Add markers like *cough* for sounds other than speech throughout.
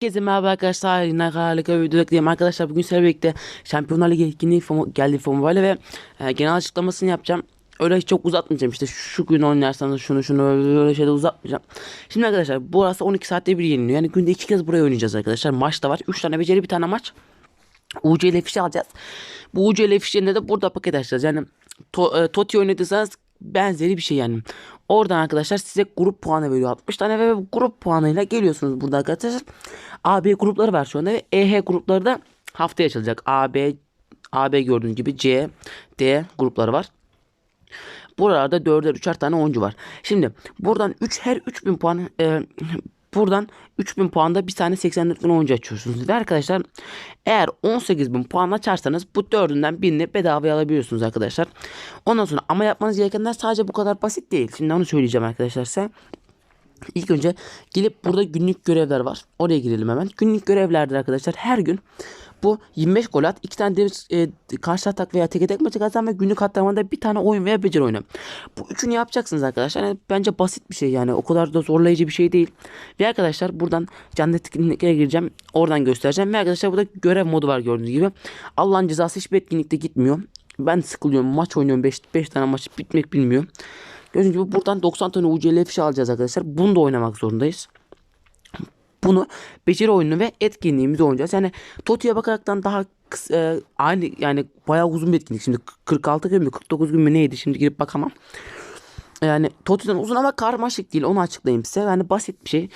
Herkese merhaba arkadaşlar. Yine harika bir video ekleyeyim arkadaşlar bugün sizlerle birlikte Şampiyonlar Ligi etkinliği formu, geldi formu böyle ve e, genel açıklamasını yapacağım. Öyle hiç çok uzatmayacağım. İşte şu gün oynarsanız şunu şunu öyle, şeyde uzatmayacağım. Şimdi arkadaşlar burası 12 saatte bir yeniliyor. Yani günde iki kez buraya oynayacağız arkadaşlar. Maç da var. 3 tane beceri bir tane maç. UC ile fişi alacağız. Bu UC ile fişlerinde de burada paket açacağız. Yani to, e, Toti oynadıysanız benzeri bir şey yani. Oradan arkadaşlar size grup puanı veriyor 60 tane ve grup puanıyla geliyorsunuz burada arkadaşlar. AB grupları var şu anda ve EH grupları da haftaya açılacak. AB AB gördüğünüz gibi C, D grupları var. Buralarda 4'er 3'er tane oyuncu var. Şimdi buradan 3 her 3000 puan e, buradan 3000 puanda bir tane 84 gün oyuncu açıyorsunuz. Ve arkadaşlar eğer 18.000 puan açarsanız bu dördünden birini bedavaya alabiliyorsunuz arkadaşlar. Ondan sonra ama yapmanız gerekenler sadece bu kadar basit değil. Şimdi onu söyleyeceğim arkadaşlar size. İlk önce gelip burada günlük görevler var. Oraya girelim hemen. Günlük görevlerdir arkadaşlar. Her gün bu 25 gol at, 2 tane dev, e, karşı atak veya tek tek maçı kazan ve günlük atlamada bir tane oyun veya beceri oyunu. Bu üçünü yapacaksınız arkadaşlar. Yani bence basit bir şey yani. O kadar da zorlayıcı bir şey değil. Ve arkadaşlar buradan canlı etkinliklere gireceğim. Oradan göstereceğim. Ve arkadaşlar burada görev modu var gördüğünüz gibi. Allah'ın cezası hiçbir etkinlikte gitmiyor. Ben sıkılıyorum. Maç oynuyorum. 5 5 tane maç bitmek bilmiyor. Gördüğünüz gibi buradan 90 tane UCL fişi alacağız arkadaşlar. Bunu da oynamak zorundayız. Bunu beceri oyunu ve etkinliğimizi oynayacağız. Yani Toti'ye bakaraktan daha kısa, e, aynı yani bayağı uzun bir etkinlik. Şimdi 46 gün mü 49 gün mü neydi şimdi girip bakamam. Yani Toti'den uzun ama karmaşık değil onu açıklayayım size. Yani basit bir şey.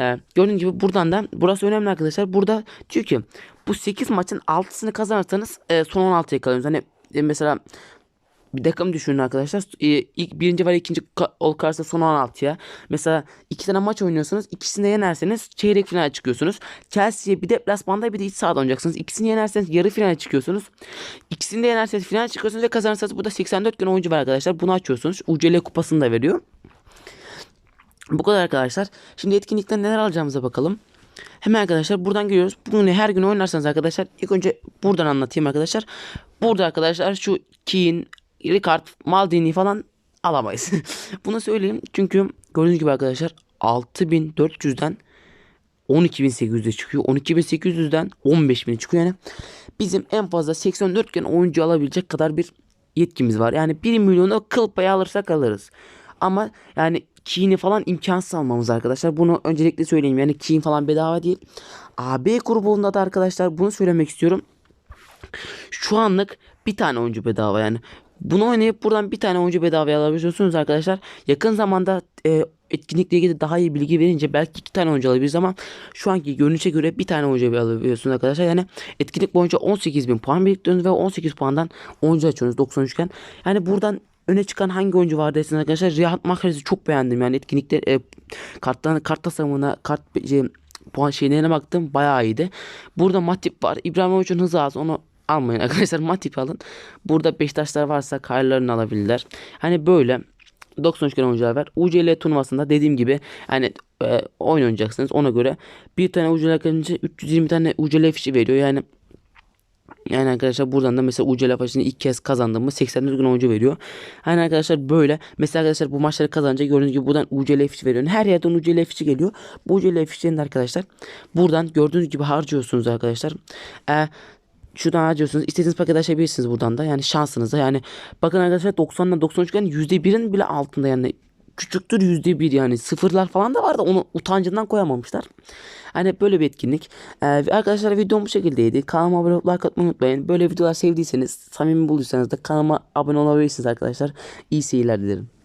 Ee, gördüğünüz gibi buradan da burası önemli arkadaşlar. Burada ki bu 8 maçın 6'sını kazanırsanız e, son 16'ya kalıyorsunuz. Hani e, mesela bir takım düşünün arkadaşlar. Ee, ilk birinci var ikinci ol karşısında son 16'ya. Mesela iki tane maç oynuyorsunuz. İkisini de yenerseniz çeyrek finale çıkıyorsunuz. Chelsea'ye bir deplasmanda bir de iç sahada oynayacaksınız. İkisini yenerseniz yarı finale çıkıyorsunuz. İkisini de yenerseniz final çıkıyorsunuz ve kazanırsanız burada 84 gün oyuncu var arkadaşlar. Bunu açıyorsunuz. UCL kupasını da veriyor. Bu kadar arkadaşlar. Şimdi etkinlikten neler alacağımıza bakalım. Hemen arkadaşlar buradan giriyoruz. Bunu her gün oynarsanız arkadaşlar ilk önce buradan anlatayım arkadaşlar. Burada arkadaşlar şu Keane, Ricard, Maldini falan alamayız. *laughs* Bunu söyleyeyim çünkü gördüğünüz gibi arkadaşlar 6400'den 12.800'e çıkıyor. 12.800'den 15.000'e çıkıyor yani. Bizim en fazla 84 gen oyuncu alabilecek kadar bir yetkimiz var. Yani 1 milyonu kıl payı alırsak alırız. Ama yani Keane'i falan imkansız almamız arkadaşlar. Bunu öncelikle söyleyeyim. Yani Keane falan bedava değil. AB grubunda da arkadaşlar bunu söylemek istiyorum. Şu anlık bir tane oyuncu bedava yani. Bunu oynayıp buradan bir tane oyuncu bedavaya alabiliyorsunuz arkadaşlar. Yakın zamanda e, etkinlikle ilgili daha iyi bilgi verince belki iki tane oyuncu alabiliriz ama şu anki görünüşe göre bir tane oyuncu alabiliyorsunuz arkadaşlar. Yani etkinlik boyunca 18.000 puan biriktiriyorsunuz ve 18 puandan oyuncu açıyorsunuz 93 iken. Yani buradan öne çıkan hangi oyuncu var dersiniz arkadaşlar. Riyad Mahrez'i çok beğendim. Yani etkinlikte e, karttan kart tasarımına kart şey, puan şeylerine baktım bayağı iyiydi. Burada Matip var. İbrahimovic'in hızı az. Onu almayın *laughs* arkadaşlar. Matip alın. Burada Beşiktaşlar varsa karlarını alabilirler. Hani böyle 93 gen oyuncular var. UCL turnuvasında dediğim gibi hani e, oyun oynayacaksınız. Ona göre bir tane UCL kalınca 320 tane UCL fişi veriyor. Yani yani arkadaşlar buradan da mesela UCL faşını ilk kez kazandığımız 84 gün oyuncu veriyor. Hani arkadaşlar böyle. Mesela arkadaşlar bu maçları kazanınca gördüğünüz gibi buradan UCL fişi veriyor. Her yerden UCL fişi geliyor. Bu UCL fişlerini arkadaşlar buradan gördüğünüz gibi harcıyorsunuz arkadaşlar. Eee şuradan harcıyorsunuz. İstediğiniz paket açabilirsiniz buradan da. Yani şansınıza. Yani bakın arkadaşlar 90'dan 93 iken %1'in bile altında yani küçüktür %1 yani sıfırlar falan da var da onu utancından koyamamışlar. Hani böyle bir etkinlik. Ee, arkadaşlar videom bu şekildeydi. Kanalıma abone olup like unutmayın. Böyle videolar sevdiyseniz, samimi bulduysanız da kanalıma abone olabilirsiniz arkadaşlar. İyi seyirler dilerim.